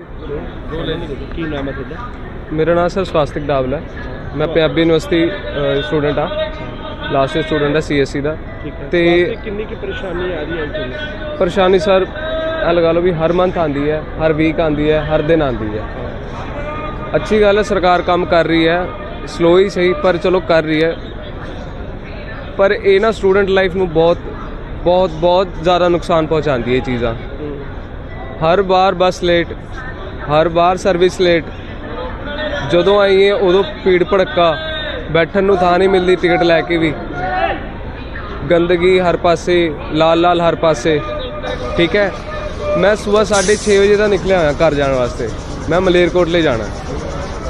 ਕੀ ਨਾਮ ਹੈ ਤੁਹਾਡਾ? ਮੇਰਾ ਨਾਮ ਸਰ ਸਵਾਸਤਿਕ ਡਾਵਲ ਹੈ। ਮੈਂ ਪੰਜਾਬੀ ਯੂਨੀਵਰਸਿਟੀ ਸਟੂਡੈਂਟ ਆ ਲਾਸਟ ਈਅਰ ਸਟੂਡੈਂਟ ਆ ਸੀਐਸਸੀ ਦਾ। ਤੇ ਕਿੰਨੀ ਕੀ ਪਰੇਸ਼ਾਨੀ ਆ ਰਹੀ ਹੈ ਤੁਹਾਨੂੰ ਪਰੇਸ਼ਾਨੀ ਸਰ ਇਹ ਲਗਾ ਲਓ ਵੀ ਹਰ ਮੰਥ ਆਂਦੀ ਹੈ ਹਰ ਵੀਕ ਆਂਦੀ ਹੈ ਹਰ ਦਿਨ ਆਂਦੀ ਹੈ। ਅੱਛੀ ਗੱਲ ਹੈ ਸਰਕਾਰ ਕੰਮ ਕਰ ਰਹੀ ਹੈ ਸਲੋ ਹੀ ਸਹੀ ਪਰ ਚਲੋ ਕਰ ਰਹੀ ਹੈ। ਪਰ ਇਹ ਨਾ ਸਟੂਡੈਂਟ ਲਾਈਫ ਨੂੰ ਬਹੁਤ ਬਹੁਤ ਬਹੁਤ ਜ਼ਿਆਦਾ ਨੁਕਸਾਨ ਪਹੁੰਚਾਉਂਦੀ ਹੈ ਇਹ ਚੀਜ਼ਾਂ। ਹਰ ਵਾਰ ਬੱਸ ਲੇਟ ਹਰ ਵਾਰ ਸਰਵਿਸ ਲੇਟ ਜਦੋਂ ਆਈ ਹੈ ਉਦੋਂ ਭੀੜ ਭੜੱਕਾ। ਬੈਠਣ ਨੂੰ ਥਾਂ ਨਹੀਂ ਮਿਲਦੀ ਟਿਕਟ ਲੈ ਕੇ ਵੀ। ਗੰਦਗੀ ਹਰ ਪਾਸੇ ਲਾਲ ਲਾਲ ਹਰ ਪਾਸੇ। ਠੀਕ ਹੈ? ਮੈਂ ਸਵੇਰ 6:30 ਵਜੇ ਦਾ ਨਿਕਲਿਆ ਹੋਇਆ ਘਰ ਜਾਣ ਵਾਸਤੇ। ਮੈਂ ਮਲੇਰਕੋਟਲੇ ਜਾਣਾ।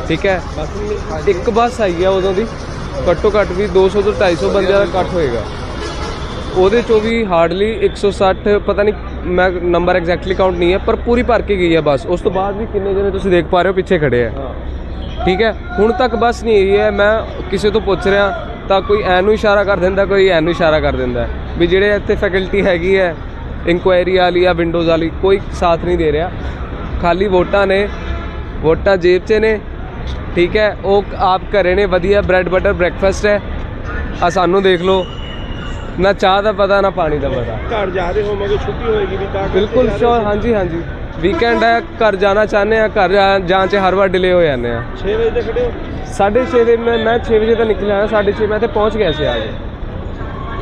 ਠੀਕ ਹੈ? ਇੱਕ ਬੱਸ ਆਈ ਹੈ ਉਦੋਂ ਦੀ। ਘੱਟੋ ਘੱਟ ਵੀ 200 ਤੋਂ 250 ਬੰਦਿਆਂ ਦਾ ਇਕੱਠ ਹੋਏਗਾ। ਉਹਦੇ ਚੋਂ ਵੀ ਹਾਰਡਲੀ 160 ਪਤਾ ਨਹੀਂ ਮੈਂ ਨੰਬਰ ਐਗਜ਼ੈਕਟਲੀ ਕਾਊਂਟ ਨਹੀਂ ਹੈ ਪਰ ਪੂਰੀ ਭਰ ਕੇ ਗਈ ਹੈ ਬੱਸ। ਉਸ ਤੋਂ ਬਾਅਦ ਵੀ ਕਿੰਨੇ ਜਣੇ ਤੁਸੀਂ ਦੇਖ ਪਾ ਰਹੇ ਹੋ ਪਿੱਛੇ ਖੜੇ ਆ ਠੀਕ ਹੈ? ਹੁਣ ਤੱਕ ਬੱਸ ਨਹੀਂ ਆਈ ਹੈ ਮੈਂ ਕਿਸੇ ਤੋਂ ਪੁੱਛ ਰਿਹਾ ਤਾਂ ਕੋਈ ਐ ਨੂੰ ਇਸ਼ਾਰਾ ਕਰ ਦਿੰਦਾ ਕੋਈ ਐ ਨੂੰ ਇਸ਼ਾਰਾ ਕਰ ਦਿੰਦਾ ਵੀ ਜਿਹੜੇ ਇੱਥੇ ਫੈਕਲਟੀ ਹੈਗੀ ਹੈ ਇਨਕੁਆਇਰੀ ਵਾਲੀ ਜਾਂ ਵਿੰਡੋਜ਼ ਵਾਲੀ ਕੋਈ ਸਾਥ ਨਹੀਂ ਦੇ ਰਿਹਾ। ਖਾਲੀ ਵੋਟਾਂ ਨੇ ਵੋਟਾਂ ਜੇਬ 'ਚ ਨੇ। ਠੀਕ ਹੈ? ਉਹ ਆਪ ਘਰੇ ਨੇ ਵਧੀਆ ਬ੍ਰੈਡ ਬਟਰ ਬ੍ਰੈਕਫਾਸਟ ਹੈ। ਆ ਸਾਨੂੰ ਦੇਖ ਲਓ। ਨਾ ਚਾਹ ਦਾ ਪਤਾ ਨਾ ਪਾਣੀ ਦਾ ਪਤਾ। ਘਰ ਜਾ ਰਹੇ ਹੋਵੋਗੇ ਛੁੱਟੀ ਹੋਏਗੀ ਵੀ ਤਾਂ ਬਿਲਕੁਲ ਸ਼ੋਰ ਹਾਂਜੀ ਹਾਂਜੀ। ਵੀਕਐਂਡ ਹੈ ਘਰ ਜਾਣਾ ਚਾਹੁੰਦੇ ਆ ਘਰ ਜਾਣ 'ਚ ਹਰ ਵਾਰ ਡਿਲੇ ਹੋ ਜਾਂਦੇ ਆ 6 ਵਜੇ ਤੇ ਖੜੇ ਹੋ? 6:30 ਦੇ ਮੈਂ ਮੈਂ 6 ਵਜੇ ਤਾਂ ਨਿਕਲਿਆ ਹਾਂ 6:30 ਮੈਂ ਇੱਥੇ ਪਹੁੰਚ ਗਿਆ ਸੀ ਆ ਕੇ।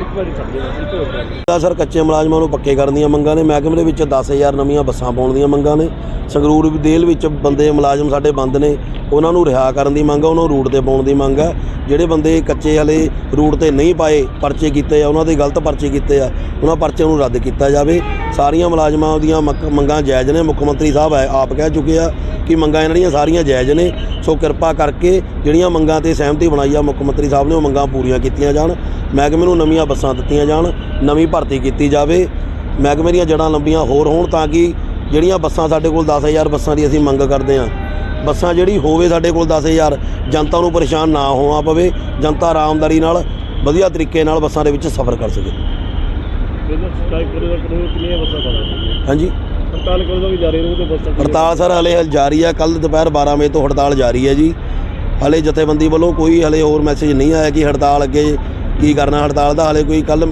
ਇੱਕ ਵਾਰੀ ਛੱਡ ਦਿਓ, ਇੱਕ ਹੋਰ ਗੱਲ ਦਾ ਸਰ, ਕੱਚੇ ਮੁਲਾਜ਼ਮਾਂ ਨੂੰ ਪੱਕੇ ਕਰਨ ਦੀਆਂ ਮੰਗਾਂ ਨੇ। ਮਹਿਕਮੇ ਦੇ ਵਿੱਚ 10000 ਨਵੀਆਂ ਬੱਸਾਂ ਪਾਉਣ ਦੀਆਂ ਮੰਗਾਂ ਨੇ। ਸੰਗਰੂਰ ਦੇਲ ਵਿੱਚ ਬੰਦੇ, ਮੁਲਾਜ਼ਮ ਸਾਡੇ ਬੰਦ ਨੇ। ਉਹਨਾਂ ਨੂੰ ਰਿਹਾ ਕਰਨ ਦੀ ਮੰਗ ਆ, ਉਹਨਾਂ ਨੂੰ ਰੂਟ ਤੇ ਪਾਉਣ ਦੀ ਮੰਗ ਆ। ਜਿਹੜੇ ਬੰਦੇ ਕੱਚੇ ਵਾਲੇ ਰੂਟ ਤੇ ਨਹੀਂ ਪਾਏ, ਪਰਚੇ ਕੀਤੇ ਆ, ਉਹਨਾਂ ਦੇ ਗਲਤ ਪਰਚੇ ਕੀਤੇ ਆ, ਉਹਨਾਂ ਪਰਚਿਆਂ ਨੂੰ ਰੱਦ ਕੀਤਾ ਜਾਵੇ। ਸਾਰੀਆਂ ਮੁਲਾਜ਼ਮਾਂ ਦੀਆਂ ਮਕ- ਮੰਗਾਂ ਜਾਇਜ਼ ਨੇ। ਮੁੱਖ ਮੰਤਰੀ ਸਾਹਿਬ ਆ- ਆਪ ਕਹਿ ਚੁੱਕੇ ਆ ਕਿ ਮੰਗਾਂ ਇਹਨਾਂ ਦੀਆਂ ਸਾਰੀਆਂ ਜਾਇਜ਼ ਨੇ। ਸੋ ਕਿਰਪਾ ਕਰਕੇ ਜਿਹੜੀਆਂ ਮੰਗਾਂ ਤੇ ਸਹਿਮਤੀ ਬਣਾਈ ਆ ਮੁੱਖ ਮੰਤਰੀ ਸਾਹਿਬ ਨੇ ਉਹ ਮੰਗਾਂ ਪੂਰੀਆਂ ਕੀਤੀਆਂ ਜਾਣ। ਮਹਿਕਮੇ ਨੂੰ ਨਵੀਆਂ ਬੱਸਾਂ ਦਿੱਤੀਆਂ ਜਾਣ ਨਵੀਂ ਭਰਤੀ ਕੀਤੀ ਜਾਵੇ। ਮਹਿਕਮੇ ਦੀਆਂ ਜੜਾਂ ਲੰਬੀਆਂ ਹੋਰ ਹੋਣ ਤਾਂ ਕਿ ਜਿਹੜੀਆਂ ਬੱਸਾਂ ਸਾਡੇ ਕੋਲ 10000 ਬੱਸਾਂ ਦੀ ਅਸੀਂ ਮੰਗ ਕਰਦੇ ਹਾਂ। ਬੱਸਾਂ ਜਿਹੜੀ ਹੋਵੇ ਸਾਡੇ ਕੋਲ 10000 ਜਨਤਾ ਨੂੰ ਪਰੇਸ਼ਾਨ ਨਾ ਹੋਣਾ ਪਵੇ। ਜਨਤਾ ਆਰਾਮਦਾਰੀ ਨਾਲ ਵਧੀਆ ਤਰੀਕੇ ਨਾਲ ਬੱਸਾਂ ਦੇ ਵਿੱਚ ਸਫ਼ਰ ਕਰ ਸਕੇ। ਹਾਂਜੀ? ਹੜਤਾਲ ਕਰੋ ਤਾਂ ਵੀ ਜਾਰੀ ਰਹੂ ਤੇ ਬੱਸਾਂ ਹੜਤਾਲ ਸਰ ਹਲੇ ਜਾਰੀ ਹੈ ਕੱਲ ਦੁਪਹਿਰ 12 ਵਜੇ ਤੋਂ ਹੜਤਾਲ ਜਾਰੀ ਹੈ ਜੀ। ਹਲੇ ਜਥੇਬੰਦੀ ਵੱਲੋਂ ਕੋਈ ਹਲੇ ਹੋਰ ਮੈਸੇਜ ਨਹੀਂ ਆਇਆ ਕਿ ਹੜਤਾਲ ਅੱਗੇ ਕੀ ਕਰਨਾ, ਹੜਤਾਲ ਦਾ ਹਲੇ ਕੋਈ ਕੱਲ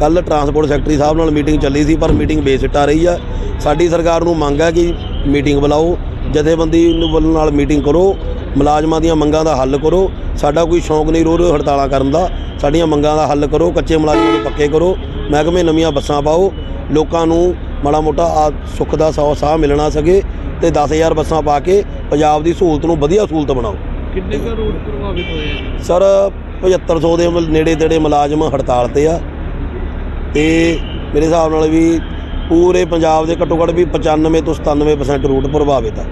ਕੱਲ ਟਰਾਂਸਪੋਰਟ ਸੈਕਟਰੀ ਸਾਹਿਬ ਨਾਲ ਮੀਟਿੰਗ ਚੱਲੀ ਸੀ, ਪਰ ਮੀਟਿੰਗ ਬੇਸਿੱਟਾ ਰਹੀ ਆ। ਸਾਡੀ ਸਰਕਾਰ ਨੂੰ ਮੰਗ ਹੈ ਕਿ ਮੀਟਿੰਗ ਬੁਲਾਓ, ਜਥੇਬੰਦੀ ਨੂੰ ਵੱਲੋਂ ਨਾਲ ਮੀਟਿੰਗ ਕਰੋ, ਮੁਲਾਜ਼ਮਾਂ ਦੀਆਂ ਮੰਗਾਂ ਦਾ ਹੱਲ ਕਰੋ। ਸਾਡਾ ਕੋਈ ਸ਼ੌਂਕ ਨਹੀਂ ਰੋ ਰੋ ਹੜਤਾਲਾਂ ਕਰਨ ਦਾ। ਸਾਡੀਆਂ ਮੰਗਾਂ ਦਾ ਹੱਲ ਕਰੋ, ਕੱਚੇ ਮੁਲਾਜ਼ਮਾਂ ਨੂੰ ਪੱਕੇ ਕਰੋ, ਮਹਿਕਮੇ ਨਵੀਆਂ ਬੱਸਾਂ ਪਾਓ, ਲੋਕਾਂ ਨੂੰ ਮਾੜਾ ਮੋਟਾ ਆ ਸੁੱਖ ਦਾ ਸੌ ਸਾਹ ਮਿਲਣਾ ਸਕੇ ਤੇ 10000 ਬੱਸਾਂ ਪਾ ਕੇ ਪੰਜਾਬ ਦੀ ਸਹੂਲਤ ਨੂੰ ਵਧੀਆ ਸਹੂਲਤ ਬਣਾਓ। ਕਿੰਨੇ ਕੁ ਰੂਟ ਪ੍ਰਭਾਵਿਤ ਹੋਏ ਆ ਸਰ 7500 ਦੇ ਮੁਲ- ਨੇੜੇ ਤੇੜੇ ਮੁਲਾਜ਼ਮ ਹੜਤਾਲ ਤੇ ਆ। ਤੇ ਮੇਰੇ ਹਿਸਾਬ ਨਾਲ ਵੀ ਪੂਰੇ ਪੰਜਾਬ ਦੇ ਘੱਟੋ ਘੱਟ ਵੀ 95 ਤੋਂ 97% ਰੂਟ ਪ੍ਰਭਾਵਿਤ ਆ।